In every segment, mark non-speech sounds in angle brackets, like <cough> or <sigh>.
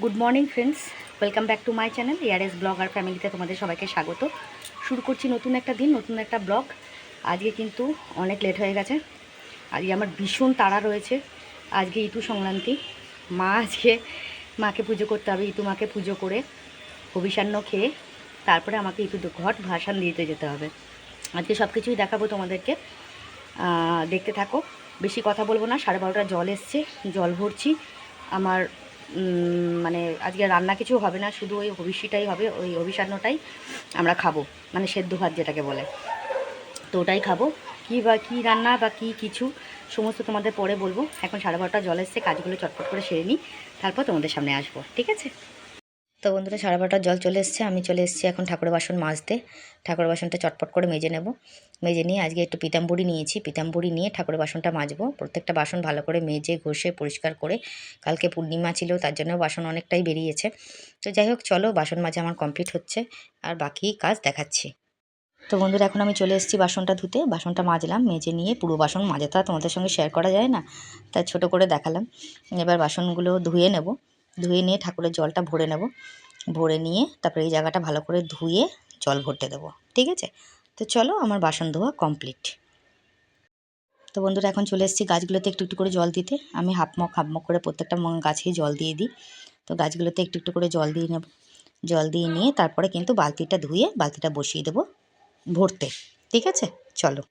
Good morning friends welcome back to my channel year S blog আর ফ্যামিলিতে তোমাদের সবাইকে স্বাগত। শুরু করছি নতুন একটা দিন, নতুন একটা ব্লগ। আজকে কিন্তু অনেক লেট হয়ে গেছে। আজকে আমার ভীষণ তাড়া রয়েছে। আজকে ইতু সংক্রান্তি। মা আজকে মাকে পুজো করতে হবে, ইতু মাকে পুজো করে অভিসান্ন খেয়ে তারপরে আমাকে ইতু ঘট ভাসান দিতে যেতে হবে। আজকে সব কিছুই দেখাবো তোমাদেরকে। দেখতে থাকো। বেশি কথা বলব না, সাড়ে বারোটা জল এসছে, জল ভরছি। আমার মানে আজকে রান্না কিছু হবে না, শুধু ওই হবিষ্যিটাই হবে, ওই হবিষান্নটাই আমরা খাব মানে সেদ্ধ ভাত যেটাকে বলে। তো ওটাই খাব। কী বা, কী রান্না বা কী কিছু, সমস্ত তোমাদের পরে বলব। এখন সাড়ে বারোটা জল এসছে, কাজগুলো চটপট করে সেরে নিই, তারপর তোমাদের সামনে আসব, ঠিক আছে? তো বন্ধুরা সাড়ে বারোটার জল চলে এসছে, আমি চলে এসেছি এখন ঠাকুরের বাসন মাজতে। ঠাকুরের বাসনটা চটপট করে মেজে নেব। মেজে নিয়ে আজকে একটু পিতাম্বরি নিয়েছি। পিতাম্বরি নিয়ে ঠাকুরের বাসনটা মাজবো। প্রত্যেকটা বাসন ভালো করে মেজে, ঘষে, পরিষ্কার করে কালকে পূর্ণিমা ছিল, তার জন্য বাসন অনেকটাই বেরিয়েছে। তো যাই হোক, চলো বাসন মাজা আমার কমপ্লিট হচ্ছে আর বাকি কাজ দেখাচ্ছি। তো বন্ধুরা, এখন আমি চলে এসেছি বাসনটা ধুতে। বাসনটা মাজলাম, মেজে নিয়ে পুরো বাসন মাজা। আর তোমাদের সঙ্গে শেয়ার করা যায় না? তাই ছোট করে দেখালাম। এবার বাসনগুলো ধুয়ে নেব। ধুয়ে নিয়ে ঠাকুরের জলটা ভরে নেব। ভরে নিয়ে তারপরে এই জায়গাটা ভালো করে ধুয়ে জল ভরতে দেবো, ঠিক আছে? তো চলো আমার বাসন ধোয়া কমপ্লিট। তো বন্ধুরা, এখন চলে এসেছি গাছগুলোতে একটু একটু করে জল দিতে। আমি হাফমক হাফমক করে প্রত্যেকটা গাছেই জল দিয়ে দিই। তো গাছগুলোতে একটু একটু করে জল দিয়ে নেব। জল দিয়ে নিয়ে তারপরে কিন্তু বালতিটা ধুয়ে বালতিটা বসিয়ে দেবো ভরতে, ঠিক আছে? চলো।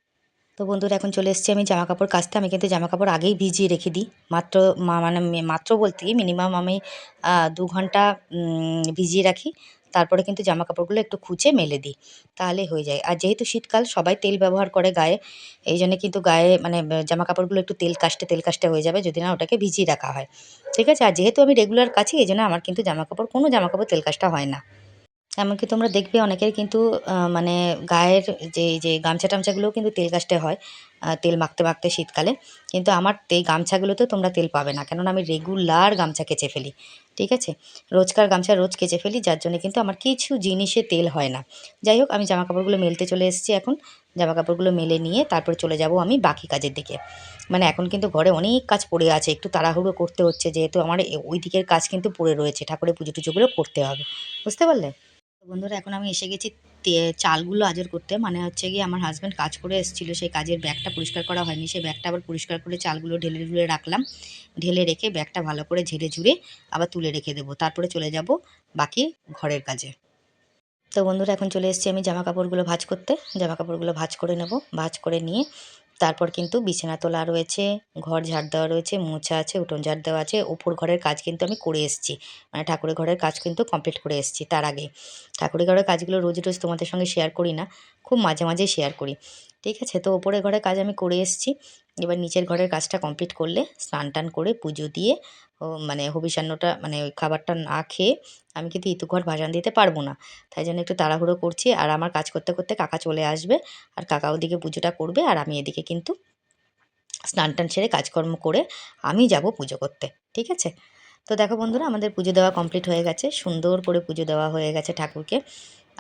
তো বন্ধুরা, এখন চলে এসেছি আমি জামা কাপড় কাচতে। আমি কিন্তু জামা কাপড় আগেই ভিজিয়ে রেখে দিই। মাত্র মানে মাত্র বলতে মিনিমাম আমি দু ঘণ্টা ভিজিয়ে রাখি। তারপরে কিন্তু জামা কাপড়গুলো একটু খুঁচে মেলে দিই। তাহলে হয়ে যায়। আর যেহেতু শীতকাল, সবাই তেল ব্যবহার করে গায়ে। এই জন্য কিন্তু গায়ে মানে জামা কাপড়গুলো একটু তেল কাস্টে তেল কাস্টে হয়ে যাবে যদি না ওটাকে ভিজিয়ে রাখা হয়। ঠিক আছে? আর যেহেতু আমি রেগুলার কাছি এই জন্য আমার কিন্তু জামা কাপড় কোনো জামা কাপড় তেল কাস্টা হয় না। এমনকি তোমরা দেখবে অনেকের কিন্তু মানে গায়ের যে যে গামছা টামছাগুলোও কিন্তু তেল কাস্টে হয় তেল মাখতে মাখতে শীতকালে। কিন্তু আমার এই গামছাগুলোতে তোমরা তেল পাবে না। কেননা আমি রেগুলার গামছা কেচে ফেলি, ঠিক আছে? রোজকার গামছা রোজ কেচে ফেলি, যার জন্য কিন্তু আমার কিছু জিনিসে তেল হয় না। যাই হোক, আমি জামা কাপড়গুলো মেলতে চলে এসেছি এখন। জামা কাপড়গুলো মেলে নিয়ে তারপরে চলে যাব আমি বাকি কাজের দিকে। মানে এখন কিন্তু ঘরে অনেক কাজ পড়ে আছে, একটু তাড়াহুড়ো করতে হচ্ছে, যেহেতু আমার ওই দিকের কাজ কিন্তু পড়ে রয়েছে। ঠাকুরের পুজো টুজোগুলো করতে হবে। বুঝতে পারলে? বন্ধুরা, এখন আমি এসে গেছি চালগুলো আজর করতে। মানে হচ্ছে গিয়ে আমার হাজব্যান্ড কাজ করে এসেছিল, সেই কাজের ব্যাগটা পরিষ্কার করা হয়নি। সেই ব্যাগটা আবার পরিষ্কার করে চালগুলো ঢেলে ঢুলে রাখলাম। ঢেলে রেখে ব্যাগটা ভালো করে ঝেড়ে ঝুড়ে আবার তুলে রেখে দেবো। তারপরে চলে যাব বাকি ঘরের কাজে। তো বন্ধুরা, এখন চলে এসেছি আমি জামা কাপড়গুলো ভাঁজ করতে। জামা কাপড়গুলো ভাঁজ করে নেব। ভাঁজ করে নিয়ে তারপর কিন্তু বিছানা তোলা রয়েছে, ঘর ঝাড় দেওয়া রয়েছে, মোছা আছে, উঠোন ঝাড় দেওয়া আছে, ওপর ঘরের কাজ কিন্তু আমি করে এসেছি। মানে ঠাকুরের ঘরের কাজ কিন্তু কমপ্লিট করে এসেছি তার আগে। ঠাকুরের ঘরের কাজগুলো রোজ রোজ তোমাদের সঙ্গে শেয়ার করি না, খুব মাঝে মাঝে শেয়ার করি। ঠিক আছে? তো ওপরের ঘরের কাজ আমি করে এসেছি। এবার নিচের ঘরের কাজটা কমপ্লিট করলে স্নান টান করে পুজো দিয়ে মানে হবিষান্নটা মানে ওই খাবারটা না খেয়ে আমি কিন্তু ইতু ঘর ভাসান দিতে পারব না। তাই জন্য একটু তাড়াহুড়ো করছি আর আমার কাজ করতে করতে কাকা চলে আসবে আর কাকা ওদিকে পুজোটা করবে আর আমি এদিকে কিন্তু স্নান টান সেরে কাজকর্ম করে আমি যাব পুজো করতে, ঠিক আছে? তো দেখো বন্ধুরা, আমাদের পুজো দেওয়া কমপ্লিট হয়ে গেছে, সুন্দর করে পুজো দেওয়া হয়ে গেছে ঠাকুরকে।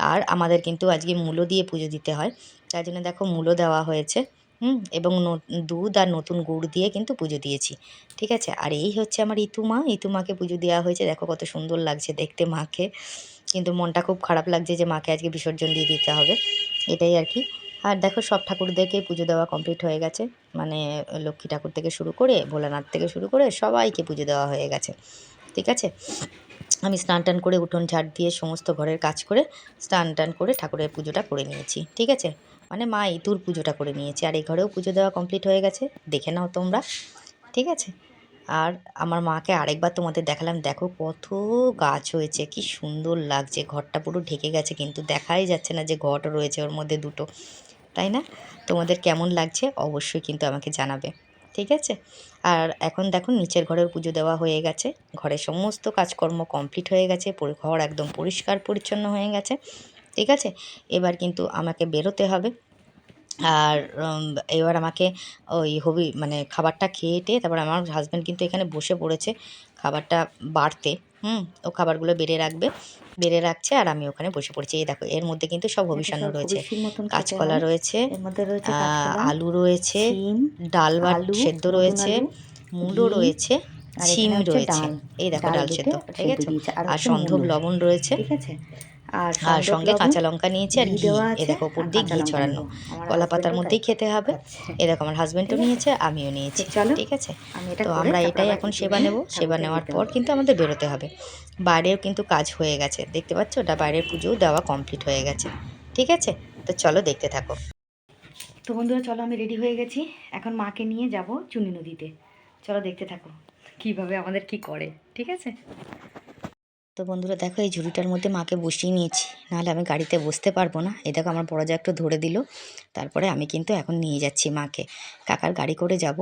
আর আমাদের কিন্তু আজকে মূলো দিয়ে পুজো দিতে হয়। তাই জন্য দেখো মূলো দেওয়া হয়েছে। হুম, এবং দুধ আর নতুন গুড় দিয়ে কিন্তু পুজো দিয়েছি। ঠিক আছে? আর এই হচ্ছে আমার ইতুমা। ইতুমাকে পুজো দেওয়া হয়েছে। দেখো কত সুন্দর লাগছে দেখতে মাকে। কিন্তু মনটা খুব খারাপ লাগছে যে মাকে আজকে বিসর্জন দিয়ে দিতে হবে। এটাই আর কি। আর দেখো সব ঠাকুরদেরকে পুজো দেওয়া কমপ্লিট হয়ে গেছে। মানে লক্ষ্মী ঠাকুর থেকে শুরু করে, ভোলানাথ থেকে শুরু করে সবাইকে পুজো দেওয়া হয়ে গেছে। ঠিক আছে? আমি স্নান টান করে উঠোন ঝাড় দিয়ে সমস্ত ঘরের কাজ করে স্নান টান করে ঠাকুরের পুজোটা করে নিয়েছি। ঠিক আছে? মানে মা ইতুর পুজোটা করে নিয়েছে, আর এই ঘরেও পুজো দেওয়া কমপ্লিট হয়ে গেছে, দেখে নাও তোমরা, ঠিক আছে? আর আমার মাকে আরেকবার তোমাদের দেখালাম, দেখো কত গাছ হয়েছে, কি সুন্দর লাগছে, ঘরটা পুরো ঢেকে গেছে, কিন্তু দেখাই যাচ্ছে না যে ঘর রয়েছে ওর মধ্যে দুটো, তাই না? তোমাদের কেমন লাগছে অবশ্যই কিন্তু আমাকে জানাবে, ঠিক আছে? আর এখন দেখো নিচের ঘরের পুজো দেওয়া হয়ে গেছে ঘরের সমস্ত কাজকর্ম কমপ্লিট হয়ে গেছে ঘর একদম পরিষ্কার পরিচ্ছন্ন হয়ে গেছে ঠিক আছে? এবার কিন্তু আমাকে বেরোতে হবে। আর এবার আমাকে ওই হবি মানে খাবারটা খেয়ে টেয়ে তারপর আমার হাজব্যান্ড কিন্তু এখানে বসে পড়েছে খাবারটা বাড়তে। হুম ও খাবারগুলো বেড়ে রাখবে বেড়ে রাখছে আর আমি ওখানে বসে পড়েছি। এই দেখো এর মধ্যে কিন্তু সব হবিষান্ন রয়েছে। কাঁচকলা রয়েছে এর মধ্যে রয়েছে আহ, কাঁচকলা, আলু রয়েছে ডাল বা সেদ্ধ রয়েছে মূলো রয়েছে ছিম রয়েছে। এই দেখো ডাল সেদ্ধ ঠিক আছে? আর আর সন্ধব লবণ রয়েছে। ঠিক আছে? আর আর সঙ্গে কাঁচা লঙ্কা নিয়েছি আর ঘি এ দেখো উপর দিয়ে ঘি ছড়ানো। কলা পাতার মধ্যেই খেতে হবে। খাচ্ছে। এ দেখো আমার হাজবেন্ডও নিয়েছে আমিও নিয়েছি। চলো, ঠিক আছে? তো আমরা এটাই এখন সেবা নেব। সেবা নেওয়ার পর কিন্তু আমাদের বেরোতে হবে। বাইরেও কিন্তু কাজ হয়ে গেছে। দেখতে পাচ্ছ? ওটা বাইরের পুজোও দেওয়া কমপ্লিট হয়ে গেছে। ঠিক আছে? তো চলো দেখতে থাকো। তো বন্ধুরা চলো আমি রেডি হয়ে গেছি। এখন মাকে নিয়ে যাব চুনি নদীতে। চলো দেখতে থাকো কীভাবে আমাদের কি করে। ঠিক আছে? তো বন্ধুরা দেখো, এই ঝুড়িটার মধ্যে মাকে বসিয়ে নিয়েছি। নাহলে আমি গাড়িতে বসতে পারব না। এই দেখো, আমার বড় একটু ধরে দিল। তারপরে আমি কিন্তু এখন নিয়ে যাচ্ছি মাকে। কাকার গাড়ি করে যাব।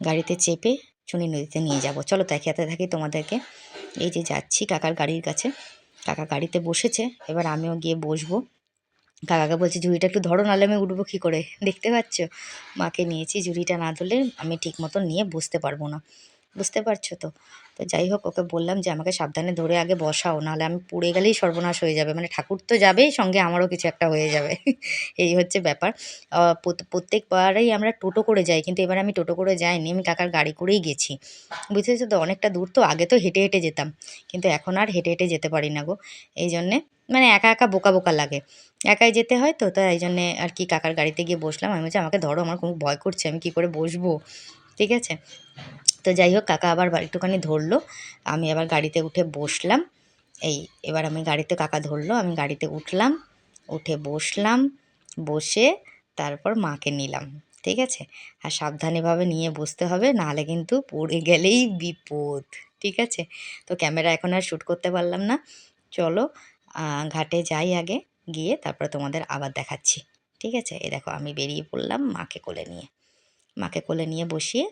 গাড়িতে চেপে চুনি নদীতে নিয়ে যাব। চলো দেখাতে থাকি তোমাদেরকে। এই যে যাচ্ছি কাকার গাড়ির কাছে। কাকা গাড়িতে বসেছে। এবার আমিও গিয়ে বসবো। কাকাকে বলছি, ঝুড়িটা একটু ধরো, নাহলে আমি উঠবো কী করে? দেখতে পাচ্ছ? মাকে নিয়েছি। ঝুড়িটা না ধরলে আমি ঠিক মতো নিয়ে বসতে পারব না। বুঝতে পারছ তো? তো যাই হোক, ওকে বললাম যে, আমাকে সাবধানে ধরে আগে বসাও, নাহলে আমি পড়ে গেলেই সর্বনাশ হয়ে যাবে। মানে ঠাকুর তো যাবেই, সঙ্গে আমারও কিছু একটা হয়ে যাবে। <laughs> এই হচ্ছে ব্যাপার। প্রত্যেকবারেই আমরা টোটো করে যাই, কিন্তু এবার আমি টোটো করে যাইনি, আমি কাকার গাড়ি করেই গেছি। বুঝতেছো তো? অনেকটা দূর তো, আগে তো হেঁটে হেঁটে যেতাম, কিন্তু এখন আর হেঁটে হেঁটে যেতে পারি না গো। এই জন্যে মানে একা একা বোকা বোকা লাগে। একাই যেতে হয় তো তাই এই জন্যে আর কি কাকার গাড়িতে গিয়ে বসলাম। আমি বলছি, আমাকে ধরো, আমার খুব ভয় করছে, আমি কি করে বসবো? ঠিক আছে? তো যাই হোক, কাকা আবার একটুখানি ধরলো। আমি আবার গাড়িতে উঠে বসলাম। এই, এবার আমি গাড়িতে, কাকা ধরলো, আমি গাড়িতে উঠলাম, উঠে বসলাম, বসে তারপর মাকে নিলাম, ঠিক আছে? আর সাবধানেভাবে নিয়ে বসতে হবে, নাহলে কিন্তু পড়ে গেলেই বিপদ, ঠিক আছে? তো ক্যামেরা এখন আর শ্যুট করতে পারলাম না। চলো ঘাটে যাই আগে, গিয়ে তারপরে তোমাদের আবার দেখাচ্ছি, ঠিক আছে? এই দেখো, আমি বেরিয়ে পড়লাম মাকে কোলে নিয়ে। মাকে কোলে নিয়ে বসিয়ে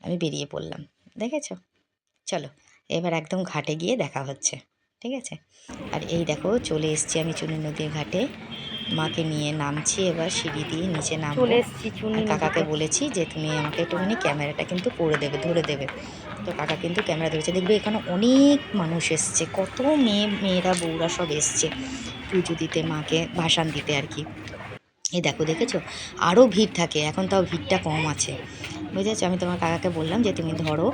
আমি বেরিয়ে পড়লাম দেখেছ? চলো এবার একদম ঘাটে গিয়ে দেখা হচ্ছে ঠিক আছে? আর এই দেখো চলে এসেছি আমি চুনি নদীর ঘাটে। মাকে নিয়ে নামছি এবার সিঁড়ি দিয়ে নিচে নাম চলে এসেছি চুনি কাকাকে বলেছি যে তুমি আমাকে একটুখানি ক্যামেরাটা কিন্তু করে দেবে ধরে দেবে। তো কাকা কিন্তু ক্যামেরা ধরেছে দেখবে এখানে অনেক মানুষ এসছে কত মেয়ে মেয়েরা বউরা সব এসছে। পুজো দিতে মাকে ভাসান দিতে আর কি। এই দেখো দেখেছ? আরও ভিড় থাকে এখন তাও ভিড়টা কম আছে। বুঝেছ? আমি তোমার কাকাকে বললাম যে তুমি ধরো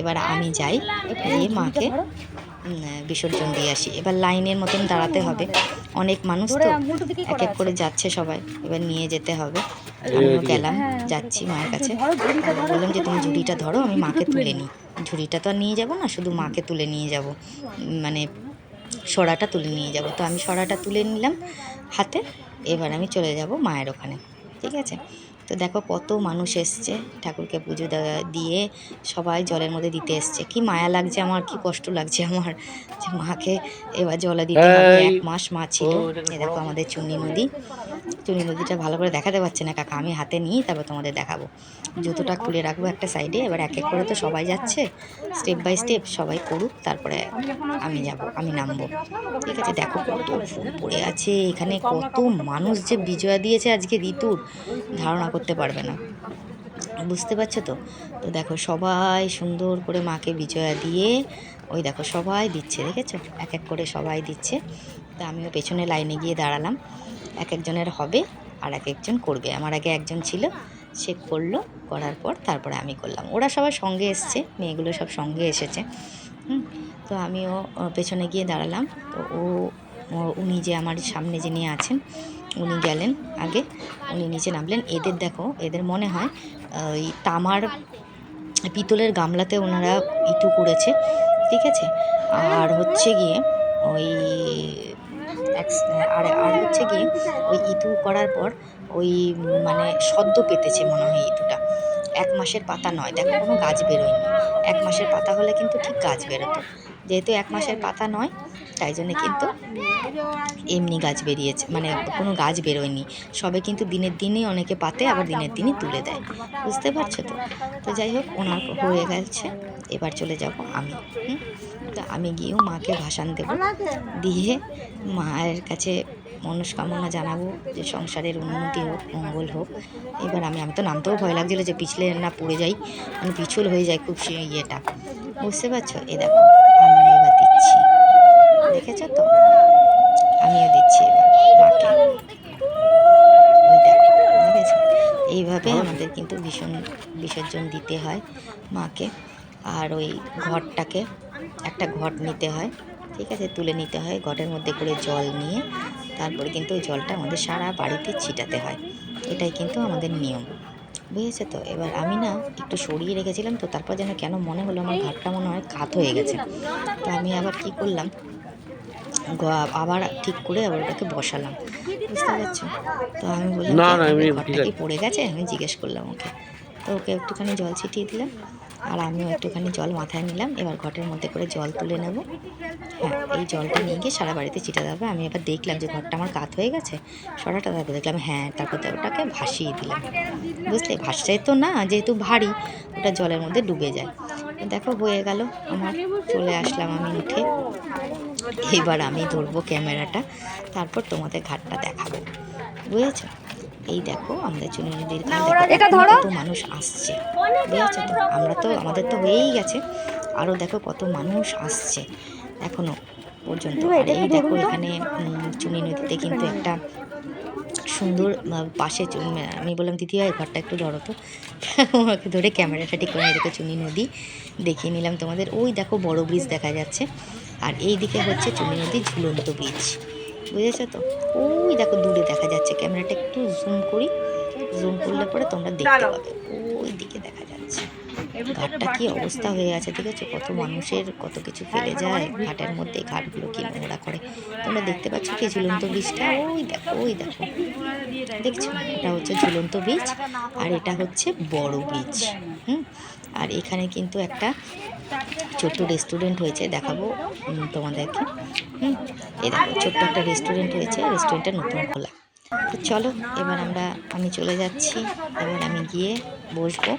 এবার আমি যাই গিয়ে মাকে বিসর্জন দিয়ে আসি। এবার লাইনের মতন দাঁড়াতে হবে। অনেক মানুষ তো এক এক করে যাচ্ছে সবাই এবার নিয়ে যেতে হবে। আমিও গেলাম যাচ্ছি মায়ের কাছে। বললাম যে তুমি ঝুড়িটা ধরো আমি মাকে তুলে নিই। ঝুড়িটা তো আর নিয়ে যাব না শুধু মাকে তুলে নিয়ে যাব। মানে সরাটা তুলে নিয়ে যাব। তো আমি সরাটা তুলে নিলাম হাতে এবার আমি চলে যাব মায়ের ওখানে ঠিক আছে? তো দেখো কত মানুষ এসছে ঠাকুরকে পুজো দিয়ে সবাই জলের মধ্যে দিতে এসছে। কি মায়া লাগছে আমার কি কষ্ট লাগছে আমার যে মাকে এবার জলে দিতে হবে। এক মাস মা ছিল। এ দেখো আমাদের চুন্নি নদী। চুনি নদীটা ভালো করে দেখাতে পারছে না, কাকা। আমি হাতে নিয়ে তারপর তোমাদের দেখাবো। জুতোটা খুলে রাখব একটা সাইডে এবার এক এক করে তো সবাই যাচ্ছে। স্টেপ বাই স্টেপ সবাই করুক, তারপরে আমি যাব, আমি নামবো। ঠিক আছে, দেখো কত ফুল পড়ে আছে। এখানে কত মানুষ যে বিজয়া দিয়েছে আজকে ঋতুর, ধারণা করতে পারবে না। বুঝতে পারছ তো? তো দেখো সবাই সুন্দর করে মাকে বিজয়া দিয়ে, ওই দেখো সবাই দিচ্ছে, দেখেছ? এক এক করে সবাই দিচ্ছে। তা আমিও পেছনে লাইনে গিয়ে দাঁড়ালাম। এক একজনের হবে, আর এক একজন করবে। আমার আগে একজন ছিল, সে করল, করার পর তারপরে আমি করলাম। ওরা সবাই সঙ্গে এসছে, মেয়েগুলো সব সঙ্গে এসেছে। হুম, তো আমিও পেছনে গিয়ে দাঁড়ালাম। তো ও উনি যে আমার সামনে যিনি আছেন, উনি গেলেন আগে। উনি নিচে নামলেন। এদের দেখো, এদের মনে হয় ওই তামার পিতলের গামলাতে ওনারা ইটু করেছে, ঠিক আছে? আর হচ্ছে গিয়ে ওই আর আর হচ্ছে গিয়ে ওই ইতু করার পর ওই মানে সদ্য পেতেছে মনে হয় ইতুটা এক মাসের পাতা নয়, দেখো কোনো গাছ বেরোয়নি। এক মাসের পাতা হলে কিন্তু ঠিক গাছ বেরোতো। যেহেতু এক মাসের পাতা নয়, তাই জন্য কিন্তু এমনি গাছ বেরিয়েছে মানে কোনো গাছ বেরোয়নি। সবে কিন্তু দিনের দিনই অনেকে পাতে, আবার দিনের দিনই তুলে দেয়। বুঝতে পারছ তো? তো যাই হোক, ওনার হয়ে গেছে, এবার চলে যাব আমি? তো আমি গিয়েও মাকে ভাসান দেবো। দিয়ে মায়ের কাছে মনস্কামনা জানাব যে সংসারের উন্নতি হোক, মঙ্গল হোক। এবার আমি আমি তো নামতেও ভয় লাগছিল যে পিছলে না পড়ে যাই মানে পিছল হয়ে যায় খুব সে ইয়েটা। বুঝতে পারছ? এ দেখো। দেখেছ তো? আমিও দিচ্ছি এবার মাকে ওই দেখো দেখেছ? এইভাবে আমাদের কিন্তু ভীষণ বিসর্জন দিতে হয় মাকে। আর ওই ঘরটাকে একটা ঘট নিতে হয় ঠিক আছে? তুলে নিতে হয় ঘটের মধ্যে করে জল নিয়ে। তারপরে কিন্তু ওই জলটা আমাদের সারা বাড়িতে ছিটাতে হয়। এটাই কিন্তু আমাদের নিয়ম। বুঝেছে তো? এবার আমি না একটু সরিয়ে রেখেছিলাম তো তারপর যেন কেন মনে হলো আমার ঘাটটা মনে হয় কাত হয়ে গেছে। তো আমি আবার কি করলাম আবার ঠিক করে আবার ওটাকে বসালাম। বুঝতে পারছ? তো আমি বললাম না, না, পড়ে গেছে? আমি জিজ্ঞেস করলাম ওকে। তো ওকে একটুখানি জল ছিটিয়ে দিলাম। আর আমিও একটুখানি জল মাথায় নিলাম। এবার ঘটের মধ্যে করে জল তুলে নেব। হ্যাঁ এই জলটা নিয়ে গিয়ে সারা বাড়িতে ছিটে দেবে আমি এবার দেখলাম যে ঘরটা আমার কাত হয়ে গেছে। সরাটা তারপর দেখলাম হ্যাঁ তারপর ওটাকে ভাসিয়ে দিলাম। বুঝলে? ভাসছে তো না, যেহেতু ভারী, ওটা জলের মধ্যে ডুবে যায়। দেখো, হয়ে গেল আমার। চলে আসলাম আমি উঠে। এবার আমি ধরবো ক্যামেরাটা। তারপর তোমাদের ঘাটটা দেখাবো। বুঝেছ? এই দেখো আমাদের চুনি নদীর এটা ধরো। কত মানুষ আসছে। বুঝেছ তো আমরা তো আমাদের তো হয়েই গেছে। আরও দেখো কত মানুষ আসছে। এখনও পর্যন্ত। আর এই দেখো এখানে চুনি নদীতে কিন্তু একটা সুন্দর পাশে চু- আমি বললাম দিদি ভাই ঘরটা একটু ধরো তো। <laughs> ওকে ধরে ক্যামেরাটা ঠিক করে দেখো চুনি নদী দেখিয়ে নিলাম তোমাদের। ওই দেখো বড় ব্রিজ দেখা যাচ্ছে। আর এই দিকে হচ্ছে চুনি নদীর ঝুলন্ত ব্রিজ বুঝেছ তো? ওই দেখো দূরে দেখা যাচ্ছে ক্যামেরাটা একটু জুম করি। জুম করলে পরে তোমরা দেখতে পাবে। ওই দিকে দেখা যাচ্ছে। ঘাটটা কি অবস্থা হয়ে আছে ঠিক আছে? কত মানুষের কত কিছু ফেলে যায় ঘাটের মধ্যে ঘাটগুলো কি নোংরা করে। তোমরা দেখতে পাচ্ছ কি ঝুলন্ত বীজটা ওই দেখো ওই দেখো। দেখছ? এটা হচ্ছে ঝুলন্ত বীজ আর এটা হচ্ছে বড় বীজ হুম? আর এখানে কিন্তু একটা ছোট্ট রেস্টুরেন্ট হয়েছে, দেখাবো তোমাদেরকে। হুম, এই দেখো, ছোট্ট একটা রেস্টুরেন্ট হয়েছে রেস্টুরেন্টটা নতুন খোলা। তো চলো, এবার আমরা, আমি চলে যাচ্ছি, এবার আমি গিয়ে বসবো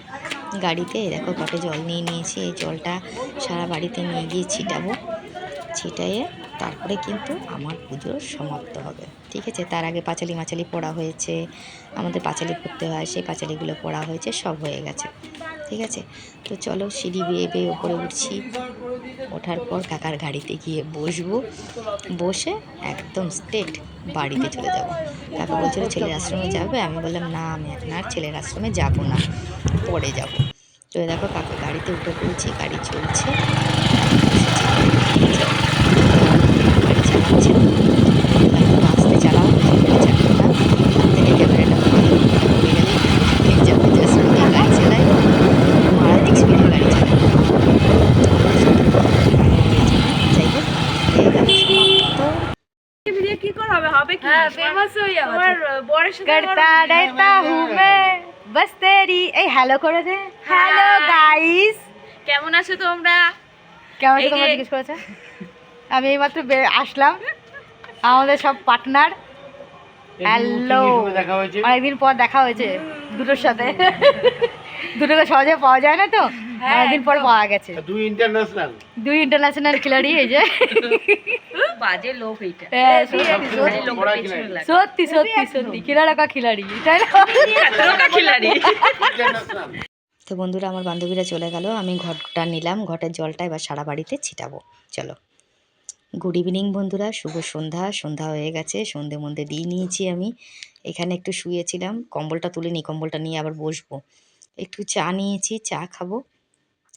গাড়িতে। দেখো, কটে জল নিয়ে নিয়েছি, এই জলটা সারা বাড়িতে নিয়ে গিয়ে ছিটাবো। ছিটাইয়ে তারপরে কিন্তু আমার পুজো সমাপ্ত হবে। ঠিক আছে? তার আগে পাঁচালি মাচালি পড়া হয়েছে, আমাদের পাঁচালি পড়তে হয়, সেই পাঁচালিগুলো পড়া হয়েছে, সব হয়ে গেছে। ঠিক আছে? তো চলো সিঁড়ি বেয়ে বেয়ে ওপরে উঠছি। ওঠার পর কাকার গাড়িতে গিয়ে বসবো। বসে একদম স্টেট বাড়িতে চলে যাব। কাকা বলছিল, ছেলের আশ্রমে যাবে? আমি বললাম, না, আমি এখন আর ছেলের আশ্রমে যাব না। পরে যাব। তো দেখো, কাকা গাড়িতে উঠে পড়েছি, গাড়ি চলছে গাড়ি চালাচ্ছে একটু আস্তে চালাও বেশি জোরে চালাও না হাত থেকে ক্যামেরাটা পড়ে গেলে পড়ে যাবে জাস্ট গাড়ি চালাই মারাত্মক স্পিডে গাড়ি চালাই যাই হোক এই গাড়ি সমাপ্ত ভিডিও কি করে হবে হবে কি হ্যাঁ ফেমাস হয়ে যাবে তোমার বরের সাথে करता रहता हूँ मैं बस तेरी এই হ্যালো করে দে হ্যালো গাইস কেমন আছো তোমরা কেমন আছো এই তোমরা যে- জিজ্ঞেস করেছে আমি এইমাত্র বে- আসলাম আমাদের সব পার্টনার হ্যালো দেখা হয়েছে অনেকদিন পর দেখা হয়েছে দুটোর সাথে দুটোকে সহজে পাওয়া যায় না তো অনেকদিন পর পাওয়া গেছে দুই ইন্টারন্যাশনাল দুই ইন্টারন্যাশনাল খিলাড়ি এই যে <laughs> বাজে লোক এইটা। হ্যাঁ, সত্যি, সত্যি। সত্যি। সত্যি। খিলাড়া কা খিলাড়ি তাই না? খিলাড়ি। তো বন্ধুরা আমার বান্ধবীরা চলে গেল। আমি ঘটটা নিলাম। ঘটের জলটা এবার সারা বাড়িতে ছিটাবো। চলো। গুড ইভিনিং বন্ধুরা। শুভ সন্ধ্যা। সন্ধ্যা হয়ে গেছে। সন্ধে মধ্যে দিয়ে নিয়েছি আমি। এখানে একটু শুয়েছিলাম। কম্বলটা তুলে নিই কম্বলটা নিয়ে আবার বসবো। একটু চা নিয়েছি চা খাব।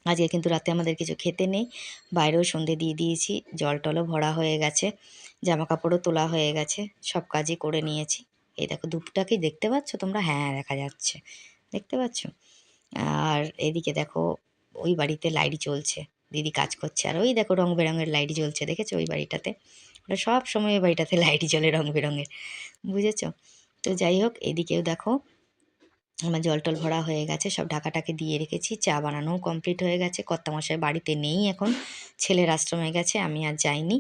আজকে কিন্তু রাতে আমাদের কিছু খেতে নেই। বাইরেও সন্ধে দিয়ে দিয়েছি। জল টলও ভরা হয়ে গেছে। জামা কাপড়ও তোলা হয়ে গেছে। সব কাজই করে নিয়েছি। এই দেখো ধূপটা কি দেখতে পাচ্ছ তোমরা? হ্যাঁ দেখা যাচ্ছে। দেখতে পাচ্ছ? আর এদিকে দেখো, ওই বাড়িতে লাইট জ্বলছে। দিদি কাজ করছে। আর ওই দেখো রং বেরঙের লাইট জ্বলছে, দেখেছ? ওই বাড়িটাতে। ওটা সব সময় ওই বাড়িটাতে লাইট জ্বলে রং বেরঙের। বুঝেছ? তো যাই হোক, এদিকেও দেখো আমার জল টল ভরা হয়ে গেছে, সব ঢাকাটাকে দিয়ে রেখেছি, চা বানানোও কমপ্লিট হয়ে গেছে, কর্তামশাই বাড়িতে নেই এখন, ছেলের আশ্রমে গেছে, আমি আর যাইনি।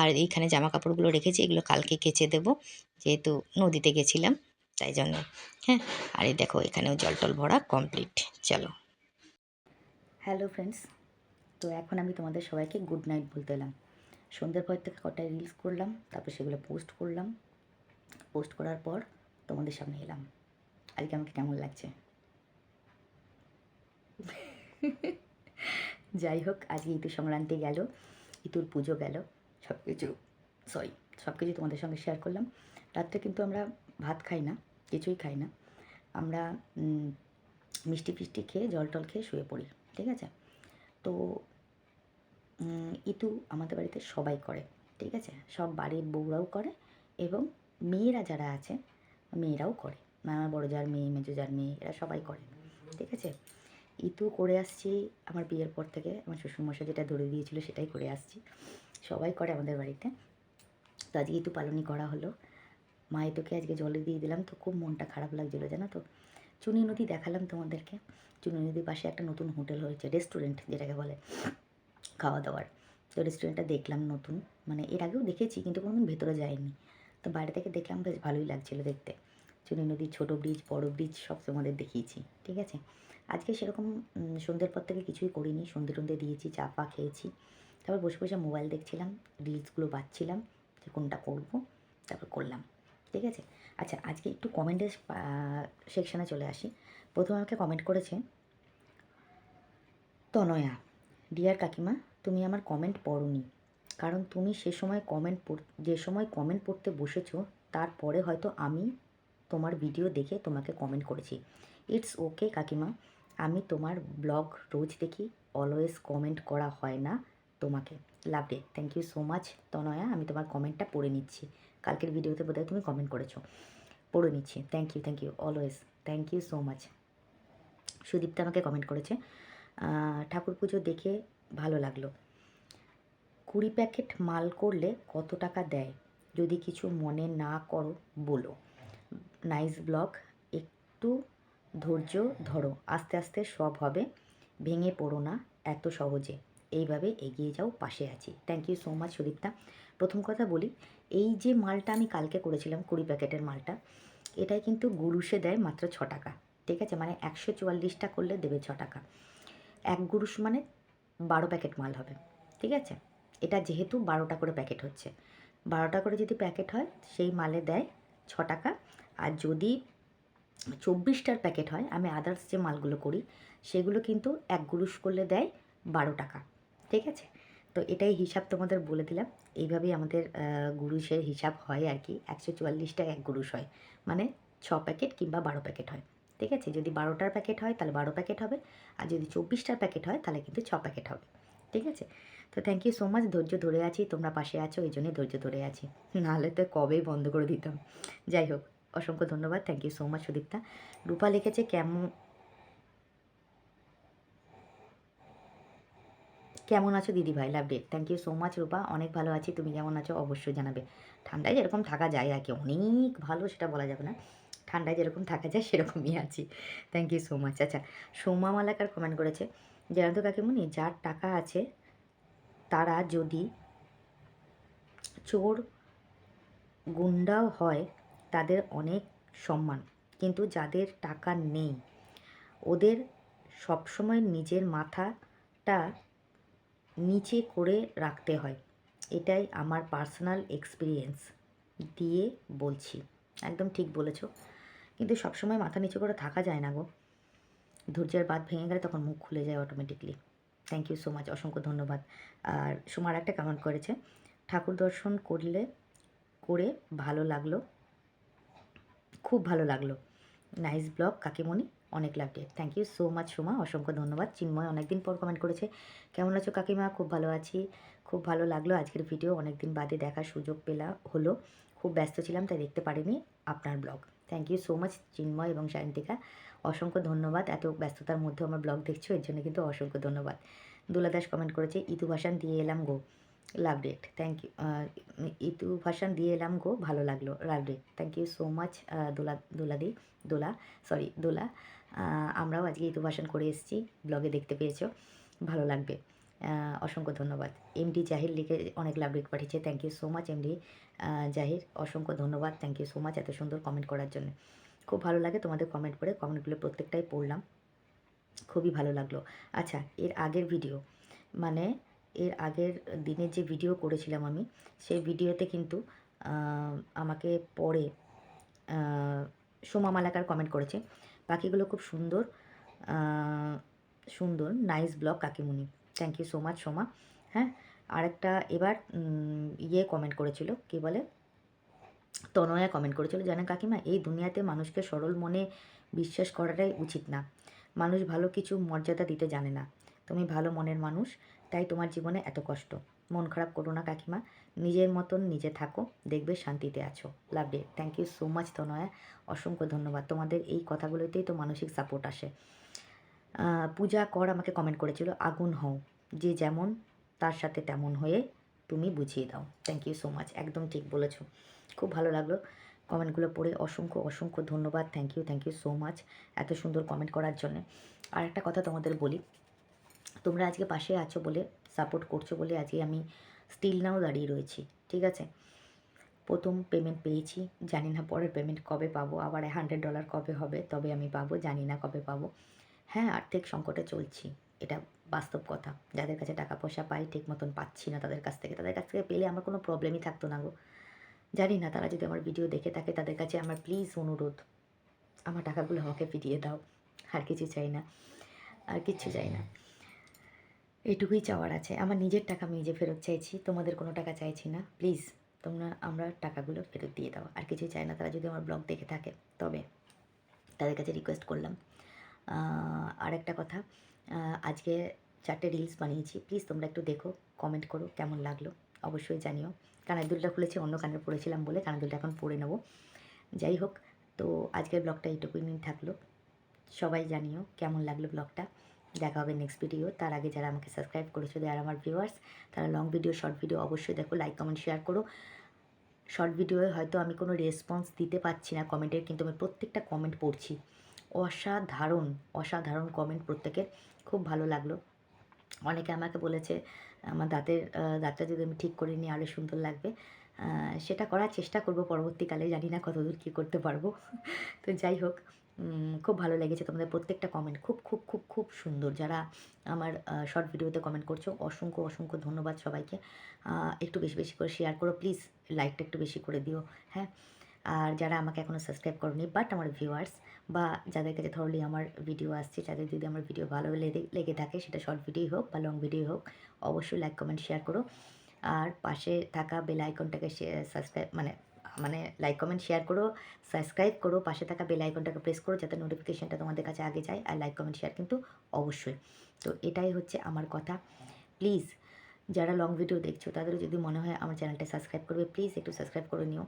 আর এইখানে জামা কাপড়গুলো রেখেছি, এগুলো কালকে কেচে দেবো, যেহেতু নদীতে গেছিলাম, তাই জন্য হ্যাঁ আর এই দেখো এখানেও জল টল ভরা কমপ্লিট চলো। হ্যালো ফ্রেন্ডস তো এখন আমি তোমাদের সবাইকে গুড নাইট বলতে এলাম। সন্ধ্যের পর থেকে কটা রিলস করলাম, তারপর সেগুলো পোস্ট করলাম। পোস্ট করার পর তোমাদের সামনে এলাম। আজকে আমাকে কেমন লাগছে? যাই হোক, আজকে ইতু সংক্রান্তি গেল, ইতুর পুজো গেল সব কিছু সরি সব কিছু তোমাদের সঙ্গে শেয়ার করলাম। রাত্রে কিন্তু আমরা ভাত খাই না, কিছুই খাই না। আমরা মিষ্টি ফিষ্টি খেয়ে, জল টল খেয়ে শুয়ে পড়ি, ঠিক আছে? তো ইতু আমাদের বাড়িতে সবাই করে, ঠিক আছে? সব বাড়ির বউরাও করে এবং মেয়েরা যারা আছে, মেয়েরাও করে। আমার বড় যার মেয়ে, মেজো যার মেয়ে, এরা সবাই করে। ঠিক আছে? ইতু করে আসছি আমার বিয়ের পর থেকে। আমার শ্বশুরমশাই যেটা ধরে দিয়েছিল সেটাই করে আসছি। সবাই করে আমাদের বাড়িতে। তো আজকে ইতু পালনই করা হলো। মা ইতুকে আজকে জলে দিয়ে দিলাম। তো খুব মনটা খারাপ লাগছিল, জানো তো? চুনি নদী দেখালাম তোমাদেরকে। চুনি নদীর পাশে একটা নতুন হোটেল হয়েছে, রেস্টুরেন্ট যেটাকে বলে খাওয়া দাওয়ার। তো রেস্টুরেন্টটা দেখলাম নতুন। মানে এর আগেও দেখেছি, কিন্তু কোনোদিন ভেতরে যাইনি। তো বাইরে থেকে দেখলাম বেশ ভালোই লাগছিল দেখতে। চুনি নদীর ছোটো ব্রিজ, বড় ব্রিজ সব তোমাদের দেখিয়েছি, ঠিক আছে? আজকে সেরকম সন্ধ্যের পর থেকে কিছুই করিনি সন্ধে টন্ধে দিয়েছি, চা পা খেয়েছি। তারপর বসে বসে মোবাইল দেখছিলাম রিলসগুলো বাজছিলাম যে কোনটা করব, তারপর করলাম, ঠিক আছে? আচ্ছা আজকে একটু কমেন্টের সেকশানে চলে আসি। প্রথমে আমাকে কমেন্ট করেছে, তনয়া ডিয়ার কাকিমা, তুমি আমার কমেন্ট পড়োনি। কারণ তুমি সে সময় কমেন্ট পড়, যে সময় কমেন্ট পড়তে বসেছো, তারপরে হয়তো আমি তোমার ভিডিও দেখে তোমাকে কমেন্ট করেছি। ইটস ওকে কাকিমা। আমি তোমার ব্লগ রোজ দেখি অলওয়েজ কমেন্ট করা হয় না তোমাকে। Love day thank you so much Tanaya. আমি তোমার কমেন্টটা পড়ে নিচ্ছি। কালকের ভিডিওতে বোধহয় তুমি কমেন্ট করেছ। পড়ে নিচ্ছি। Thank you thank you always thank you so much Sudipta আমাকে কমেন্ট করেছে ঠাকুর পুজো দেখে ভালো লাগল। কুড়ি প্যাকেট মাল করলে কত টাকা দেয়? যদি কিছু মনে না করো, বলো। Nice block. একটু ধৈর্য ধরো, আস্তে আস্তে সব হবে। ভেঙে পড়ো না এত সহজে। এইভাবে এগিয়ে যাও, পাশে আছি। Thank you so much Sudipta. প্রথম কথা বলি, এই যে মালটা আমি কালকে করেছিলাম, কুড়ি প্যাকেটের মালটা, এটাই কিন্তু গুরুষে দেয় মাত্র ছ টাকা। ঠিক আছে? মানে একশো চুয়াল্লিশটা করলে দেবে ছ টাকা। এক গুরুষ মানে বারো প্যাকেট মাল হবে। ঠিক আছে? এটা যেহেতু বারোটা করে প্যাকেট হচ্ছে। বারোটা করে যদি প্যাকেট হয়, সেই মালে দেয় ছ টাকা। আর যদি চব্বিশটার প্যাকেট হয়, আমি আদার্স যে মালগুলো করি, সেগুলো কিন্তু এক গুরুষ করলে দেয় বারো টাকা। ঠিক আছে? তো এটাই হিসাব তোমাদের বলে দিলাম। এইভাবেই আমাদের গুরুষের হিসাব হয় আর কি। একশো চুয়াল্লিশটা এক গুরুষ হয়। মানে ছ প্যাকেট কিংবা বারো প্যাকেট হয়। ঠিক আছে? যদি বারোটার প্যাকেট হয়, তাহলে বারো প্যাকেট হবে। আর যদি চব্বিশটার প্যাকেট হয়, তাহলে কিন্তু ছ প্যাকেট হবে। ঠিক আছে? তো থ্যাংক ইউ সো মাচ ধৈর্য ধরে আছি, তোমরা পাশে আছো, এই জন্যই ধৈর্য ধরে আছি। নাহলে তো কবেই বন্ধ করে দিতাম। যাই হোক। অসংখ্য ধন্যবাদ। Thank you so much Sudipta. Rupa লিখেছে কেমন কেমন আছো দিদি ভাই? Love date thank you so much Rupa. অনেক ভালো আছি। তুমি কেমন আছো? অবশ্যই জানাবে। ঠান্ডায় যেরকম থাকা যায় আর কি, অনেক ভালো সেটা বলা যাবে না। ঠান্ডায় যেরকম থাকা যায়, সেরকমই আছি। থ্যাংক ইউ সো মাচ আচ্ছা সোমা মালাকার কমেন্ট করেছে, জানো তো কাকিমুনি, যার টাকা আছে, তারা যদি চোর গুন্ডাও হয় তাদের অনেক সম্মান। কিন্তু যাদের টাকা নেই, ওদের সবসময় নিজের মাথাটা নিচে করে রাখতে হয়। এটাই আমার পার্সোনাল এক্সপিরিয়েন্স দিয়ে বলছি। একদম ঠিক বলেছ। কিন্তু সবসময় মাথা নিচু করে থাকা যায় না গো। ধৈর্যের বাদ ভেঙে গেলে তখন মুখ খুলে যায় automatically thank you so much অসংখ্য ধন্যবাদ। আর সোমার একটা কমেন্ট করেছে, ঠাকুর দর্শন করলে, করে ভালো লাগল খুব ভালো লাগল। নাইস ব্লগ, কাকিমণি, অনেক লাগবে thank you so much Soma. অসংখ্য ধন্যবাদ। চিন্ময় অনেকদিন পর কমেন্ট করেছে। কেমন আছো কাকিমা? খুব ভালো আছি। খুব ভালো লাগল আজকের ভিডিও অনেকদিন বাদে দেখার সুযোগ পেলা, হলো। খুব ব্যস্ত ছিলাম, তাই দেখতে পারিনি আপনার blog. Thank you so much Chinmoy এবং সায়ন্তিকা। অসংখ্য ধন্যবাদ। এত ব্যস্ততার মধ্যে আমার ব্লগ দেখছ, এর জন্য কিন্তু অসংখ্য ধন্যবাদ। দুলা দাস কমেন্ট করেছে, ইতু ভাষান দিয়ে এলাম গো। Love date thank you Itu ভাষান দিয়ে এলাম গো, ভালো লাগল। Love date thank you so much Dola, দোলাদি, Dola sorry Dola. আমরাও আজকে ইতু ভাষণ করে এসেছি। ব্লগে দেখতে পেয়েছ। ভালো লাগবে। অসংখ্য ধন্যবাদ। এমডি জাহির লিখে অনেক লাভ রেক পাঠিয়েছে। Thank you so much MD Zahir অসংখ্য ধন্যবাদ। থ্যাংক ইউ সো মাচ এত সুন্দর কমেন্ট করার জন্য। খুব ভালো লাগে তোমাদের কমেন্ট পড়ে। কমেন্টগুলো প্রত্যেকটাই পড়লাম। খুবই ভালো লাগল। আচ্ছা এর আগের ভিডিও মানে এর আগের দিনের যে ভিডিও করেছিলাম আমি, সেই ভিডিওতে কিন্তু আমাকে পরে সোমা মালাকার কমেন্ট করেছে। পাখিগুলো খুব সুন্দর সুন্দর nice blog কাকিমুনি। Thank you so much Soma. হ্যাঁ আরেকটা এবার ইয়ে কমেন্ট করেছিল, কি বলে? তনয়া কমেন্ট করেছিল জানেন কাকিমা, এই দুনিয়াতে মানুষকে সরল মনে বিশ্বাস করাটাই উচিত না। মানুষ ভালো কিছু মর্যাদা দিতে জানে না। তুমি ভালো মনের মানুষ তাই তোমার জীবনে এত কষ্ট। মন খারাপ করো না কাকিমা। নিজের মতন নিজে থাকো, দেখবে শান্তিতে আছো। Love day thank you so much Tanaya. অসংখ্য ধন্যবাদ। তোমাদের এই কথাগুলোতেই তো মানসিক সাপোর্ট আসে। পূজা কর আমাকে কমেন্ট করেছিল, আগুন হও। যে যেমন, তার সাথে তেমন হয়ে তুমি বুঝিয়ে দাও। থ্যাংক ইউ সো মাচ একদম ঠিক বলেছ। খুব ভালো লাগল কমেন্টগুলো পড়ে। অসংখ্য অসংখ্য ধন্যবাদ। Thank you thank you so much এত সুন্দর কমেন্ট করার জন্য। আর একটা কথা তোমাদের বলি তোমরা আজকে পাশে আছো বলে সাপোর্ট করছ বলে আজকে আমি স্টিল নাও দাঁড়িয়ে রয়েছি, ঠিক আছে? প্রথম পেমেন্ট পেয়েছি, জানি না পরের পেমেন্ট কবে পাবো, আবার হান্ড্রেড ডলার কবে হবে, তবে আমি পাবো, জানি না কবে পাবো। হ্যাঁ আর্থিক সংকটে চলছি, এটা বাস্তব কথা। যাদের কাছে টাকা পয়সা পাই, ঠিক মতন পাচ্ছি না তাদের কাছ থেকে। তাদের কাছ থেকে পেলে আমার কোনো প্রবলেমই থাকতো না গো। জানি না, তারা যদি আমার ভিডিও দেখে থাকে, তাদের কাছে আমার প্লিজ অনুরোধ, আমার টাকাগুলো আমাকে ফিরিয়ে দাও। আর কিছু চাই না, আর কিচ্ছু চাই না। এটুকুই চাওয়ার আছে। আমার নিজের টাকা আমি নিজে ফেরত চাইছি, তোমাদের কোনো টাকা চাইছি না। প্লিজ তোমরা, আমরা টাকাগুলো ফেরত দিয়ে দাও। আর কিছু চাই না, তারা যদি আমার ব্লগ দেখে থাকে, তবে তাদের কাছে রিকোয়েস্ট করলাম। আর একটা কথা আজকে চারটে রিলস বানিয়েছি। প্লিজ তোমরা একটু দেখো কমেন্ট করো, কেমন লাগল, অবশ্যই জানিও। কানের দুলটা খুলেছি, অন্য কানের পড়েছিলাম বলে কানের দুলটা এখন পরে নেব। যাই হোক, তো আজকের ব্লগটা এইটুকুই নিয়ে থাকল। সবাই জানিও কেমন লাগল ব্লগটা দেখা হবে নেক্সট ভিডিও তার আগে যারা আমাকে সাবস্ক্রাইব করেছ আর আমার ভিউয়ার্স তারা লং ভিডিও শর্ট ভিডিও অবশ্যই দেখো লাইক কমেন্ট শেয়ার করো। শর্ট ভিডিওয়ে হয়তো আমি কোনো রেসপন্স দিতে পারছি না কমেন্টের কিন্তু আমি প্রত্যেকটা কমেন্ট পড়ছি। অসাধারণ অসাধারণ কমেন্ট প্রত্যেকের। খুব ভালো লাগল। অনেকে আমাকে বলেছে, আমার দাঁতের দাঁতটা যদি আমি ঠিক করে নিই আরও সুন্দর লাগবে। সেটা করার চেষ্টা করব পরবর্তীকালে। জানি না কতদূর কী করতে পারব। <laughs> তো যাই হোক খুব ভালো লেগেছে তোমাদের প্রত্যেকটা কমেন্ট খুব খুব খুব খুব সুন্দর। যারা আমার শর্ট ভিডিওতে কমেন্ট করছ, অসংখ্য অসংখ্য ধন্যবাদ সবাইকে। একটু বেশি বেশি করে শেয়ার করো প্লিজ লাইকটা একটু বেশি করে দিও হ্যাঁ? আর যারা আমাকে এখনও সাবস্ক্রাইব করনি বাট আমার ভিউয়ার্স বা যাদের কাছে ধরলি আমার ভিডিও আসছে, যাদের যদি আমার ভিডিও ভালো লেগে থাকে, সেটা শর্ট ভিডিও হোক বা লং ভিডিও হোক, অবশ্যই লাইক কমেন্ট শেয়ার করো। আর পাশে থাকা বেল আইকনটাকে সাবস্ক্রাইব মানে মানে লাইক কমেন্ট শেয়ার করো সাবস্ক্রাইব করো, পাশে থাকা বেল আইকনটাকে প্রেস করো যাতে নোটিফিকেশানটা তোমাদের কাছে আগে যায় আর লাইক কমেন্ট শেয়ার কিন্তু অবশ্যই। তো এটাই হচ্ছে আমার কথা। প্লিজ যারা লং ভিডিও দেখছ, তাদেরও যদি মনে হয় আমার চ্যানেলটা সাবস্ক্রাইব করবে প্লিজ একটু সাবস্ক্রাইব করে নিও।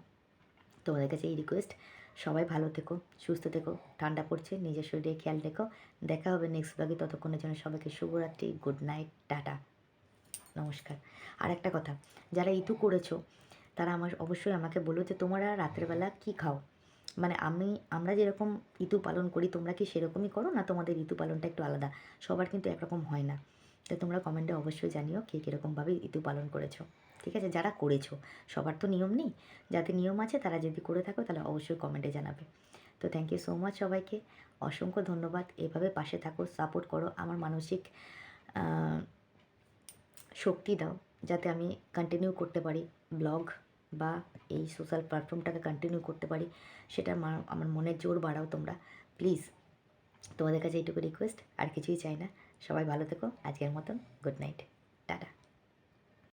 তোমাদের কাছে এই রিকোয়েস্ট সবাই ভালো থেকো, সুস্থ থেকো, ঠান্ডা পড়ছে, নিজের শরীরে খেয়াল রেখো। দেখা হবে নেক্সট ব্লগে ততক্ষণের জন্য সবাইকে শুভরাত্রি গুড নাইট টাটা, নমস্কার। আর একটা কথা, যারা ইতু করেছ তারা আমার, অবশ্যই আমাকে বলো যে, তোমরা রাতের বেলা কী খাও? মানে আমি, আমরা যেরকম ঋতু পালন করি, তোমরা কি সেরকমই করো না তোমাদের ঋতু পালনটা একটু আলাদা? সবার কিন্তু একরকম হয় না। তো তোমরা কমেন্টে অবশ্যই জানিও কে কীরকমভাবে ঋতু পালন করেছ। ঠিক আছে? যারা করেছ, সবার তো নিয়ম নেই। যাদের নিয়ম আছে, তারা যদি করে থাকো, তাহলে অবশ্যই কমেন্টে জানাবে। তো থ্যাংক ইউ সো মাচ সবাইকে। অসংখ্য ধন্যবাদ। এভাবে পাশে থাকো সাপোর্ট করো, আমার মানসিক শক্তি দাও। যাতে আমি কন্টিনিউ করতে পারি ব্লগ। বা এই সোশ্যাল প্ল্যাটফর্মটাকে কন্টিনিউ করতে পারি, সেটা আমার- মনের জোর বাড়াও তোমরা। প্লিজ তোমাদের কাছে এইটুকু রিকোয়েস্ট আর কিছুই চাই না। সবাই ভালো থেকো, আজকের মতন গুড নাইট টাটা।